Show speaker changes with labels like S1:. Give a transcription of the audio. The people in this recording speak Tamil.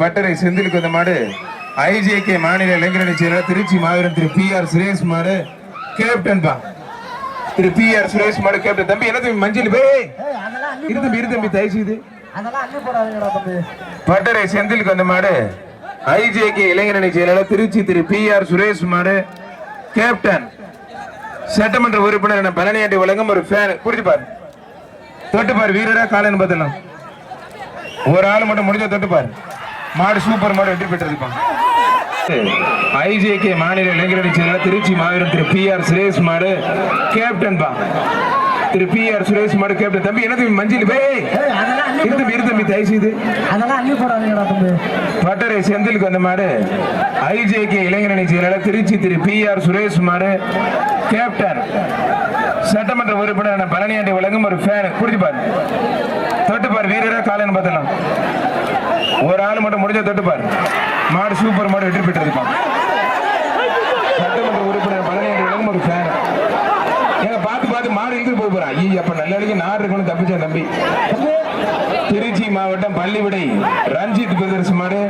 S1: பட்டறை செந்திலுக்கு வந்த மாடு ஐஜேகே மாநில இளைஞரணி செயலாளர் திருச்சி மாவீரன் திரு பி ஆர் சுரேஷ் மாடு கேப்டன் பா. திரு பி ஆர் சுரேஷ் மாடு கேப்டன் தம்பி என்ன தம்பி மஞ்சள்? பே.
S2: ஏய், அதெல்லாம் அள்ளி
S1: இரு தம்பி இரு தம்பி
S2: தம்பி.
S1: பட்டறை செந்திலுக்கு வந்த மாடு ஐஜேகே இளைஞரணி செயலாளர் திருச்சி திரு பி ஆர் சுரேஷ் மாடு கேப்டன் சட்டமன்ற உறுப்பினர் என பழனியாண்டி வழங்கும் ஒரு ஃபேன் புரிஞ்சு பாரு. தொட்டு பாரு வீரரா காலன்னு பார்த்தலாம் ஒரு ஆள் மட்டும் முடிஞ்ச தொட்டு பாரு மாடு சூப்பர் மாடு வெற்றி பெற்றிருப்பான் ஐஜேகே மாநில இளைஞரணி செயலாளர் திருச்சி மாவீரன் திரு பி ஆர் சுரேஷ் மாடு கேப்டன் பா திரு பி ஆர் சுரேஷ் மாடு கேப்டன். தம்பி என்ன தம்பி மஞ்சள் பே
S2: அள்ளி
S1: இரு தம்பி தயவு செய்து. பட்டறை செந்திலுக்கு வந்த மாடு. ஐஜேகே இளைஞரணி செயலாளர் திருச்சி திரு பி ஆர் சுரேஷ் மாடு கேப்டன். சட்டமன்ற உறுப்பினர் பழனியாண்டி வழங்கும் ஒரு ஃபேன் புரிஞ்சு பாரு தொட்டு பாரு வீரரா காலன்னு பார்த்தலாம். ஒரு ஆள் மட்டும் முடிஞ்ச தொட்டு மாடு சூப்பர் மாடு வெற்றி பெற்றிருப்பான். சட்டமன்ற உறுப்பினர் பழனியாண்டி வழங்கும் ஒரு ஃபேன் ஏங்க பார்த்து பார்த்து மாடு இழுத்து போய் போறான் ஐயோ அப்ப நல்ல நாளைக்கு நாடு இருக்கணும் தப்பிச்சேன் தம்பி. திருச்சி மாவட்டம் பள்ளிவிடை ரஞ்சித் பிரதர்ஸ் மாடு.